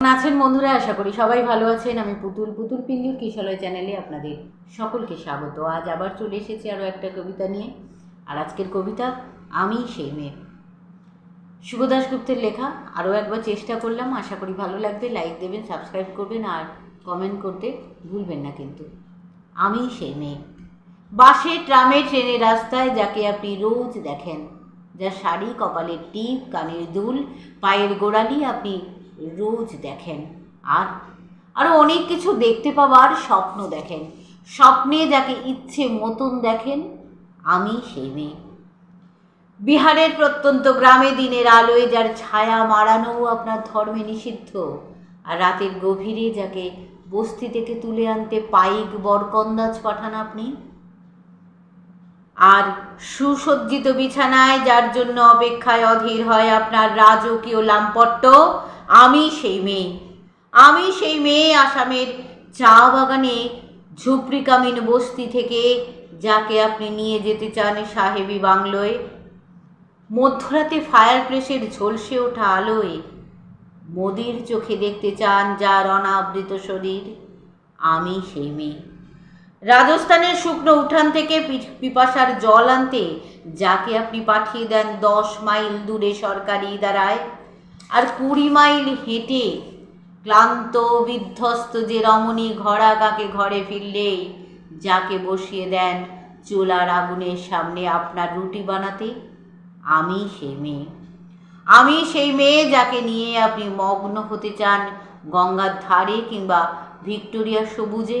আছেন বন্ধুরা? আশা করি সবাই ভালো আছেন। আমি পুতুল। পুতুল পিঞ্জুর কিশলয় চ্যানেলে আপনাদের সকলকে স্বাগত। আজ আবার চলে এসেছি আরও একটা কবিতা নিয়ে। আর আজকের কবিতা, আমি সেই মেয়ে। শুভ দাশগুপ্তের লেখা। আরও একবার চেষ্টা করলাম। আশা করি ভালো লাগবে। লাইক দেবেন, সাবস্ক্রাইব করবেন আর কমেন্ট করতে ভুলবেন না কিন্তু। আমি সেই মেয়ে। বাসে, ট্রামে, ট্রেনে, রাস্তায় যাকে আপনি রোজ দেখেন, যার শাড়ি, কপালের টিপ, কানের দুল, পায়ের গোড়ালি আপনি রোজ দেখেন। আর আরও অনেক কিছু দেখতে পাওয়ার স্বপ্ন দেখেন। স্বপ্নে যাকে ইচ্ছে মতন দেখেন, আমি সেই মেয়ে। বিহারের প্রত্যন্ত গ্রামে দিনের আলোয় যার ছায়া মারানো আপনার ধর্মে নিষিদ্ধ, আর রাতের গভীরে যাকে বস্তি থেকে তুলে আনতে পাইক বরকন্দাজ পাঠান আপনি আর সুসজ্জিত বিছানায় যার জন্য অপেক্ষায় অধীর হয় আপনার রাজকীয় লাম্পট্ট আমি সেই মেয়ে। আমি সেই মেয়ে আসামের চা বাগানে ঝুপড়িকামিন বস্তি থেকে, যাকে আপনি নিয়ে যেতে চান সাহেবি বাংলোয়। মধ্যরাতে ফায়ার প্লেসের ঝলসে ওঠা আলোয় মোদির চোখে দেখতে চান যার অনাবৃত শরীর, আমি সেই মেয়ে। রাজস্থানের শুকনো উঠান থেকে পিপাসার জল আনতে যাকে আপনি পাঠিয়ে দেন দশ মাইল দূরে সরকারি দ্বারায়, আর কুড়ি মাইল হেঁটে ক্লান্ত, বিধ্বস্ত যে রমণী ঘোড়া কাকে ঘরে ফিরলেই যাকে বসিয়ে দেন চুলার আগুনের সামনে আপনার রুটি বানাতে, আমি সেই মেয়ে। আমি সেই মেয়ে যাকে নিয়ে আপনি মগ্ন হতে চান গঙ্গার ধারে কিংবা ভিক্টোরিয়া সবুজে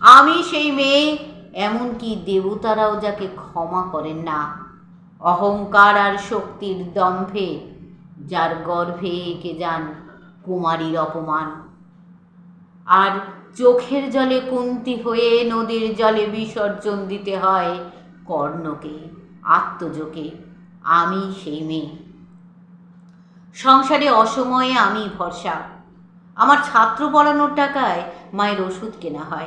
আমি সেই মেয়ে, এমনকি দেবতারাও যাকে ক্ষমা করেন না। অহংকার আর শক্তির দম্ভে, যার গর্ভে এঁকে যান কুমারীর অপমান। আর চোখের জলে কুন্তি হয়ে নদীর জলে বিসর্জন দিতে হয় কর্ণকে, আত্মজোকে। আমি সেই মেয়ে। সংসারে অসময়ে আমি ভরসা। আমার ছাত্র পড়ানোর টাকায় মায়ের ওষুধ কেনা হয়।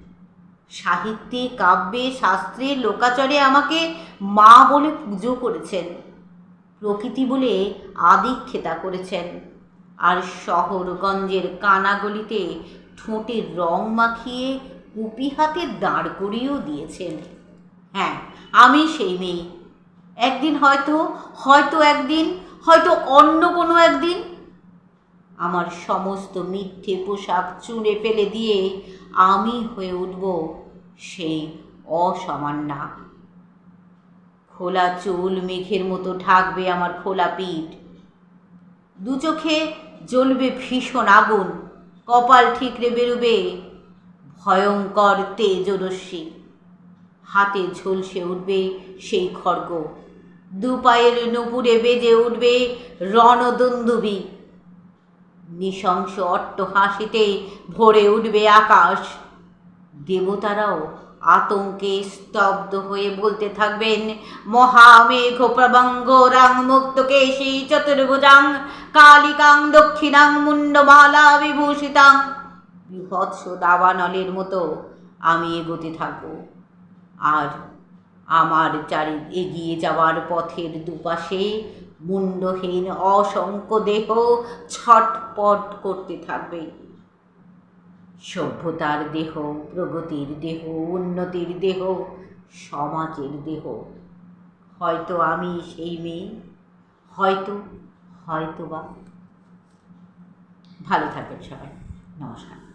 সাহিত্যে, কাব্যে, শাস্ত্রে, লোকাচরে আমাকে মা বলে পুজো করেছেন। প্রকৃতি বলে আদিক্ষেতা করেছেন। আর শহরগঞ্জের কানাগলিতে ঠোঁটের রং মাখিয়ে কুপি হাতে দাঁড় করিয়েও দিয়েছেন। হ্যাঁ আমি সেই মেয়ে। একদিন হয়তো হয়তো একদিন, হয়তো অন্য কোনো একদিন আমার সমস্ত মিথ্যে পোশাক চুঁড়ে ফেলে দিয়ে আমি হয়ে উঠব সেই অসামান্যা খোলা চুল মেঘের মতো ঢাকবে আমার খোলা পিঠ। দু চোখে জ্বলবে ভীষণ আগুন, কপাল ঠিকরে বেরোবে ভয়ঙ্কর তেজরশ্মি। হাতে ঝলসে উঠবে সেই খড়গ, দু পায়ের নুপুরে বেজে উঠবে রণদন্দুবি। নৃশংস অট্ট হাসিতে ভরে উঠবে আকাশ। দেবতারাও আতঙ্কে স্তব্ধ হয়ে বলতে থাকবেন, মহামেঘ প্রবঙ্গ রাং মুক্ত কেশী চতুর্ভুজাং, কালিকাং দক্ষিণাং মুন্ডমালা বিভূষিতাং। বিভৎস দাবানলের মতো আমি এগোতে থাকব। আর আমার চারি এগিয়ে যাওয়ার পথের দুপাশে মুন্ডহীন অসংখ্য দেহ ছটপট করতে থাকবে। সভ্যতার দেহ, প্রগতির দেহ, উন্নতির দেহ, সমাজের দেহ। হয়তো আমি সেই মেয়ে, হয়তো হয়তো বা ভালো থাকবেন সবাই। নমস্কার।